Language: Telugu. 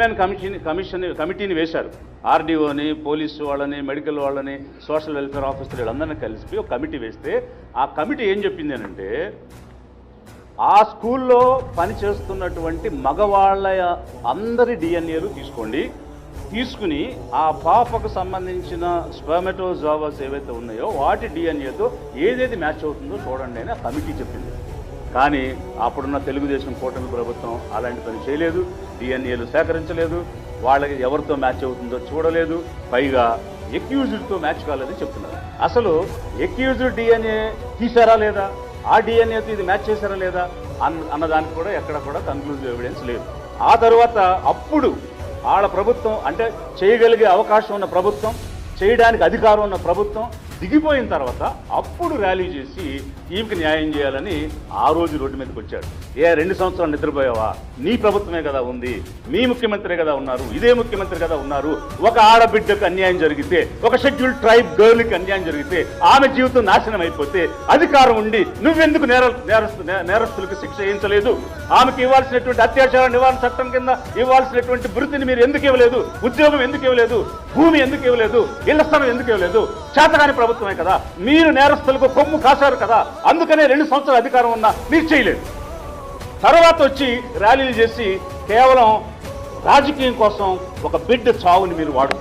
మ్యాన్ కమిషన్ కమిషన్ కమిటీని వేశారు. ఆర్డీఓని పోలీసు వాళ్ళని మెడికల్ వాళ్ళని సోషల్ వెల్ఫేర్ ఆఫీసర్ వీళ్ళందరినీ కలిసి ఒక కమిటీ వేస్తే ఆ కమిటీ ఏం చెప్పింది అంటే ఆ స్కూల్లో పనిచేస్తున్నటువంటి మగవాళ్ళ అందరి డిఎన్ఏలు తీసుకోండి. తీసుకుని ఆ పాపకు సంబంధించిన స్పర్మెటోజావాస్ ఏవైతే ఉన్నాయో వాటి డిఎన్ఏతో ఏదేది మ్యాచ్ అవుతుందో చూడండి అని ఆ కమిటీ చెప్పింది. కానీ అప్పుడున్న తెలుగుదేశం కూటమి ప్రభుత్వం అలాంటి పని చేయలేదు డిఎన్ఏలు సేకరించలేదు వాళ్ళకి ఎవరితో మ్యాచ్ అవుతుందో చూడలేదు పైగా ఎక్యూజ్డ్తో మ్యాచ్ కాలేదని చెప్తున్నారు. అసలు ఎక్యూజ్డ్ డిఎన్ఏ తీసారా లేదా? ఆ డిఎన్ఏతో ఇది మ్యాచ్ చేశారా లేదా? అన్న అన్నదానికి కూడా ఎక్కడ కూడా కన్క్లూజివ్ ఎవిడెన్స్ లేదు. ఆ తర్వాత అప్పుడు వాళ్ళ ప్రభుత్వం అంటే చేయగలిగే అవకాశం ఉన్న ప్రభుత్వం చేయడానికి అధికారం ఉన్న ప్రభుత్వం దిగిపోయిన తర్వాత అప్పుడు ర్యాలీ చేసి ఈమెకి న్యాయం చేయాలని ఆ రోజు రోడ్డు మీదకి వచ్చాడు. ఏ రెండు సంవత్సరాలు నిద్రపోయావా? నీ ప్రభుత్వమే కదా ఉంది. మీ ముఖ్యమంత్రి కదా ఉన్నారు. ఇదే ముఖ్యమంత్రి కదా ఉన్నారు. ఒక ఆడబిడ్డకు అన్యాయం జరిగితే ఒక షెడ్యూల్ ట్రైబ్ గర్ల్కి అన్యాయం జరిగితే ఆమె జీవితం నాశనం అయిపోతే అధికారం ఉండి నువ్వెందుకు నేర నేరస్తు నే- నేరస్తులకు శిక్ష వేయించలేదు? ఆమెకి ఇవ్వాల్సినటువంటి అత్యాచార నివారణ చట్టం కింద ఇవ్వాల్సినటువంటి వృత్తిని మీరు ఎందుకు ఇవ్వలేదు? ఉద్యోగం ఎందుకు ఇవ్వలేదు? భూమి ఎందుకు ఇవ్వలేదు? ఇళ్ళ స్థలం ఎందుకు ఇవ్వలేదు? చేతగాని ప్రభుత్వమే కదా? మీరు నేరస్తులకు కొమ్ము కాశారు కదా? అందుకనే రెండు సంవత్సరాల అధికారం ఉన్నా మీరు చేయలేదు. తర్వాత వచ్చి ర్యాలీలు చేసి కేవలం రాజకీయం కోసం ఒక బిడ్డ చావుని మీరు వాడుకున్నారు